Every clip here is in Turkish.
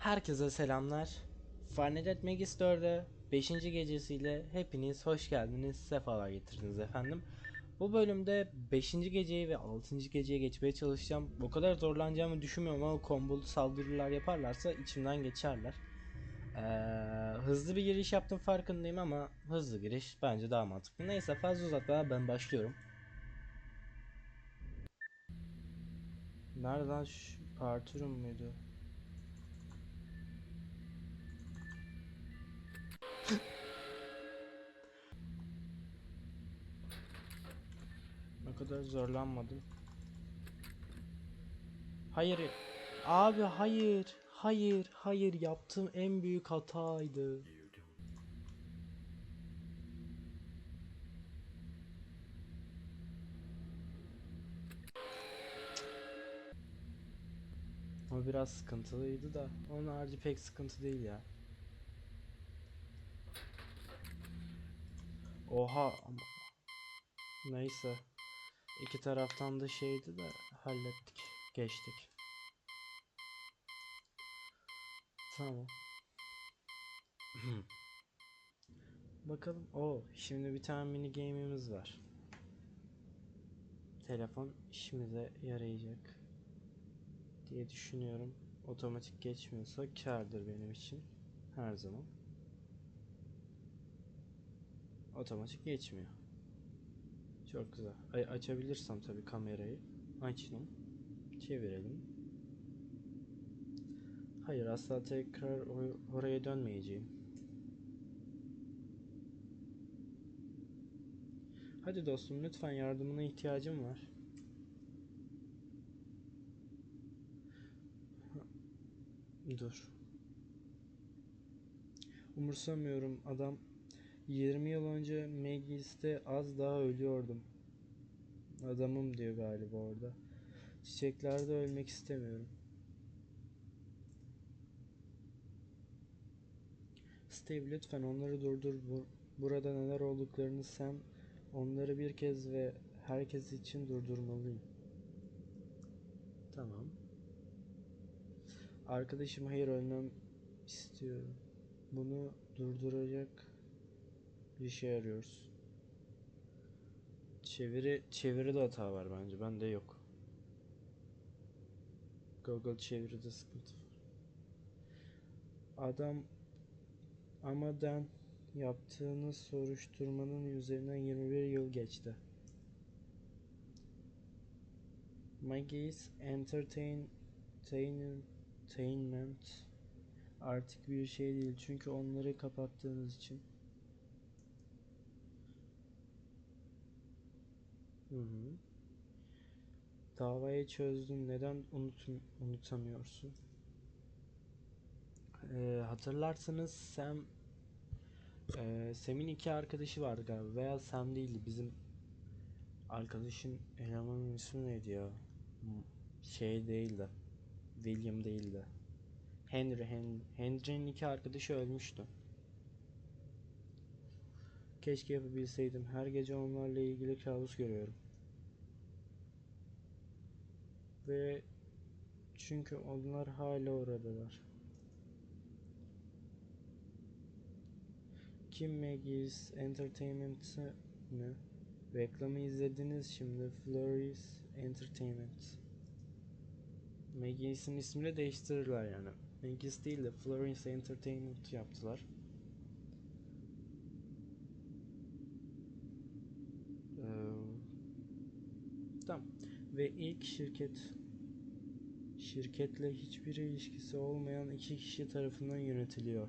Herkese selamlar. Farnedet Megis 4'e 5. gecesiyle hepiniz hoş geldiniz, sefalar getirdiniz efendim. Bu bölümde 5. geceyi ve 6. geceye geçmeye çalışacağım. O kadar zorlanacağımı düşünmüyorum ama kombolu saldırılar yaparlarsa içimden geçerler. Ee, hızlı bir giriş yaptım farkındayım ama hızlı giriş bence daha mantıklı. Neyse fazla uzatmadan ben başlıyorum. Nereden şu Arthur'un muydu? Ne kadar zorlanmadım. Hayır. Abi hayır. Hayır. Hayır. Yaptığım en büyük hataydı. O biraz sıkıntılıydı da. Onun harici pek sıkıntı değil ya. Oha Neyse. İki taraftan da şeydi de hallettik. Geçtik. Tamam. Bakalım. O, şimdi bir tane mini game'imiz var. Telefon işimize yarayacak diye düşünüyorum. Otomatik geçmiyorsa kârdır benim için. Her zaman. Otomatik geçmiyor. Çok güzel. Ay, açabilirsem tabii kamerayı. Açtım. Çevirelim. Hayır asla tekrar o- oraya dönmeyeceğim. Hadi dostum lütfen yardımına ihtiyacım var. Dur. Umursamıyorum adam 20 yıl önce Megis'te az daha ölüyordum. Adamım diyor galiba orada. Çiçeklerde ölmek istemiyorum. Steve lütfen onları durdur. Bu- burada neler olduklarını sen onları bir kez ve herkes için durdurmalıyım. Tamam. Arkadaşım hayır ölmem istiyorum. Bunu durduracak bir şey arıyoruz. Çeviri çeviride hata var bence. Bende yok. Google çeviride sıkıntı var. Adam ama Dan yaptığınız soruşturmanın üzerinden 21 yıl geçti. Maggie's Entertainment artık bir şey değil çünkü onları kapattığınız için. Hı hı. Davayı çözdün. Neden unutun, unutamıyorsun? Ee, hatırlarsanız Sam ee, Sam'in iki arkadaşı vardı galiba veya Sam değildi bizim arkadaşın elemanın ismi neydi ya? Şey değildi. William değildi. Henry Hen Henry'nin iki arkadaşı ölmüştü. Keşke yapabilseydim. Her gece onlarla ilgili kabus görüyorum. Ve çünkü onlar hala oradalar. Kim Maggie's Entertainment'ı mı? Reklamı izlediniz şimdi. Flurry's Entertainment. Maggie's'in ismini değiştirirler yani. Maggie's değil de Florence Entertainment yaptılar. Ee, tamam. Ve ilk şirket şirketle hiçbir ilişkisi olmayan iki kişi tarafından yönetiliyor.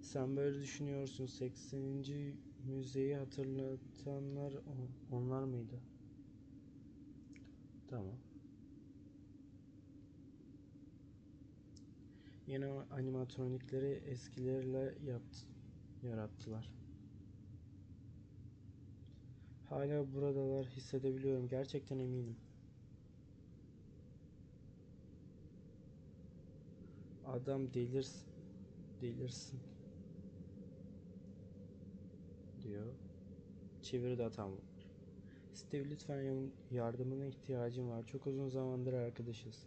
Sen böyle düşünüyorsun. 80. müzeyi hatırlatanlar onlar mıydı? Tamam. O animatronikleri eskilerle yaptı, yarattılar. Hala buradalar hissedebiliyorum. Gerçekten eminim. Adam delirsin. Delirsin. Diyor. Çeviri de hatam var. Steve lütfen yardımına ihtiyacım var. Çok uzun zamandır arkadaşız.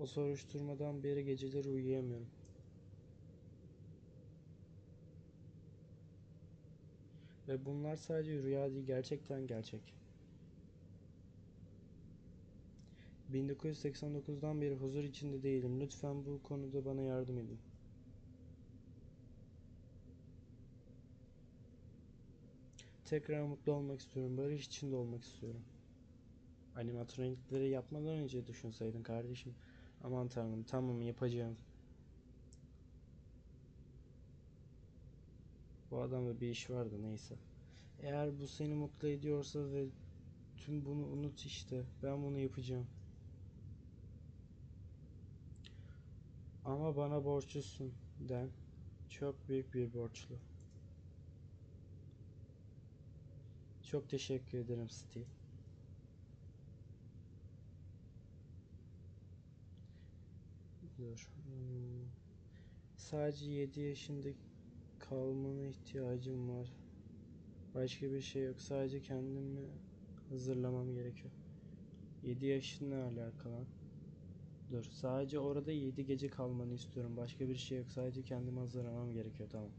O soruşturmadan beri geceleri uyuyamıyorum. Ve bunlar sadece rüya değil, gerçekten gerçek. 1989'dan beri huzur içinde değilim. Lütfen bu konuda bana yardım edin. Tekrar mutlu olmak istiyorum. Barış içinde olmak istiyorum. Animatronikleri yapmadan önce düşünseydin kardeşim. Aman tanrım tamam yapacağım. Bu adamda bir iş vardı neyse. Eğer bu seni mutlu ediyorsa ve tüm bunu unut işte. Ben bunu yapacağım. Ama bana borçlusun Den. Çok büyük bir borçlu. Çok teşekkür ederim Steve. Dur. Hmm. Sadece 7 yaşında kalmana ihtiyacım var. Başka bir şey yok. Sadece kendimi hazırlamam gerekiyor. 7 yaşınla alakalı. Dur. Sadece orada 7 gece kalmanı istiyorum. Başka bir şey yok. Sadece kendimi hazırlamam gerekiyor. Tamam.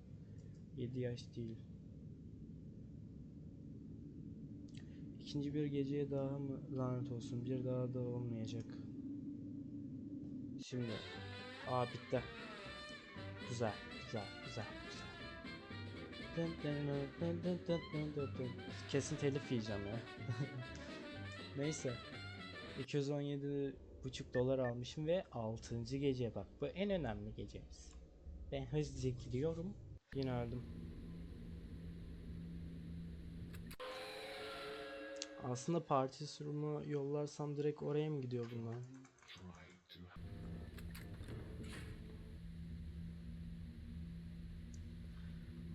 7 yaş değil. İkinci bir geceye daha mı lanet olsun? Bir daha da olmayacak. Şimdi. Aa bitti. Güzel, güzel. Kesin telif yiyeceğim ya. Neyse. 217 buçuk dolar almışım ve 6. gece bak. Bu en önemli gecemiz. Ben hızlıca gidiyorum. Yine öldüm. Aslında parti sunumu yollarsam direkt oraya mı gidiyor bunlar?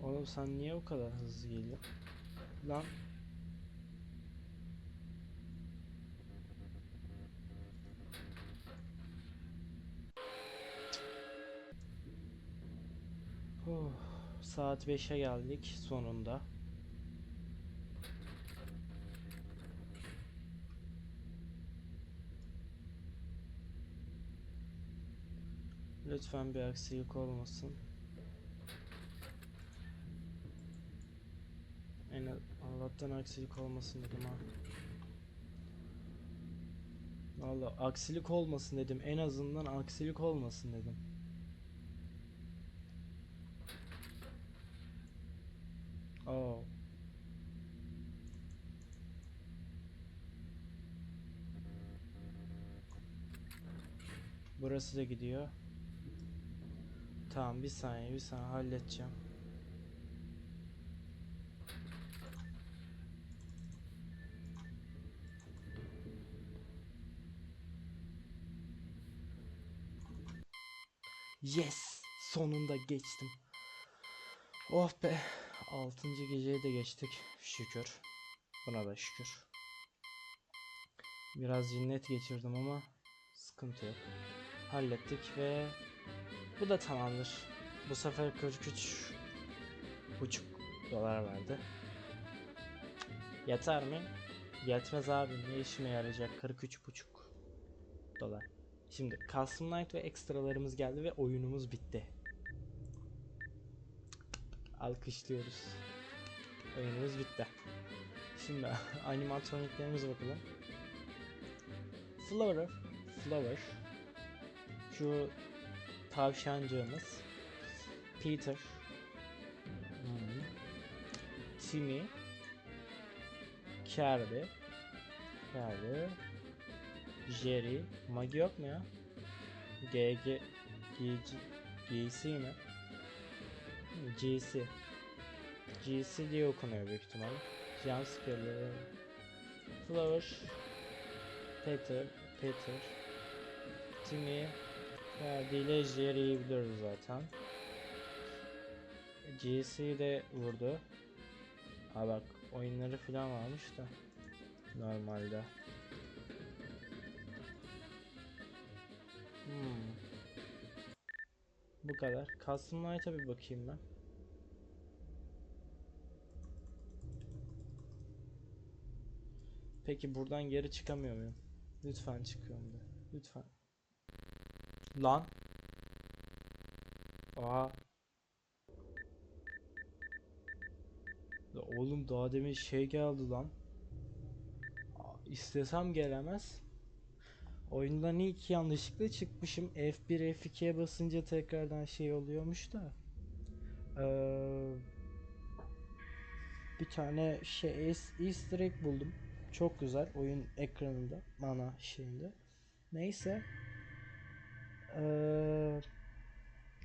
Oğlum sen niye o kadar hızlı geliyorsun? Lan Oh, saat 5'e geldik sonunda. Lütfen bir aksilik olmasın. En Allah'tan aksilik olmasın dedim ha. Valla aksilik olmasın dedim. En azından aksilik olmasın dedim. Oh. Burası da gidiyor. Tamam bir saniye bir saniye halledeceğim. Yes! Sonunda geçtim. Oh be! Altıncı geceye de geçtik. Şükür. Buna da şükür. Biraz cinnet geçirdim ama sıkıntı yok. Hallettik ve bu da tamamdır. Bu sefer 43 buçuk dolar verdi. Yeter mi? Yetmez abi. Ne işime yarayacak? 43 buçuk dolar. Şimdi Custom Night ve ekstralarımız geldi ve oyunumuz bitti. Alkışlıyoruz. Oyunumuz bitti. Şimdi animatroniklerimize bakalım. Flower, Flower. Şu tavşancığımız. Peter. Hmm. Timmy. Carrie. Carrie. Jerry. Magi yok mu ya? GG. GG. GC mi? GC. GC diye okunuyor büyük ihtimal. Jumpscare'ları. Flower. Peter. Peter. Timmy. Ferdi ile Jerry'yi biliyoruz zaten. GC de vurdu. Ha bak oyunları falan varmış da. Normalde. Hmm. Bu kadar. Custom Night'a bir bakayım ben. Peki buradan geri çıkamıyor muyum? Lütfen çıkıyorum da. Lütfen. Lan. Aa. Ya Oğlum daha demin şey geldi lan. Aa, İstesem gelemez. Oyundan ilk yanlışlıkla çıkmışım. F1 F2'ye basınca tekrardan şey oluyormuş da. Eee, bir tane şey Easter egg buldum. Çok güzel oyun ekranında, mana şeyinde. Neyse. Eee,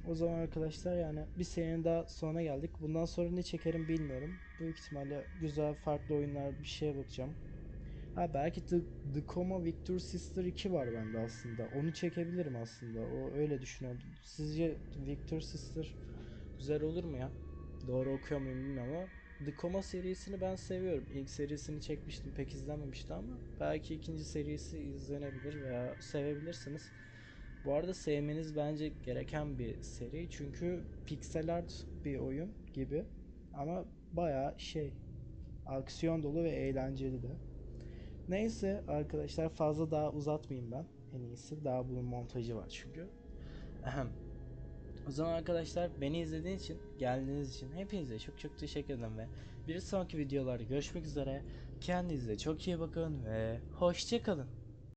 o zaman arkadaşlar yani bir serinin daha sonuna geldik. Bundan sonra ne çekerim bilmiyorum. Büyük ihtimalle güzel farklı oyunlar bir şeye bakacağım. Ha belki The, The Coma Victor Sister 2 var bende aslında. Onu çekebilirim aslında. O öyle düşünüyorum. Sizce Victor Sister güzel olur mu ya? Doğru okuyor muyum bilmiyorum ama The Coma serisini ben seviyorum. İlk serisini çekmiştim pek izlenmemişti ama belki ikinci serisi izlenebilir veya sevebilirsiniz. Bu arada sevmeniz bence gereken bir seri çünkü pixel art bir oyun gibi ama bayağı şey aksiyon dolu ve eğlenceli de. Neyse arkadaşlar fazla daha uzatmayayım ben. En iyisi daha bunun montajı var çünkü. O zaman arkadaşlar beni izlediğiniz için, geldiğiniz için hepinize çok çok teşekkür ederim ve bir sonraki videolarda görüşmek üzere. Kendinize çok iyi bakın ve hoşça kalın.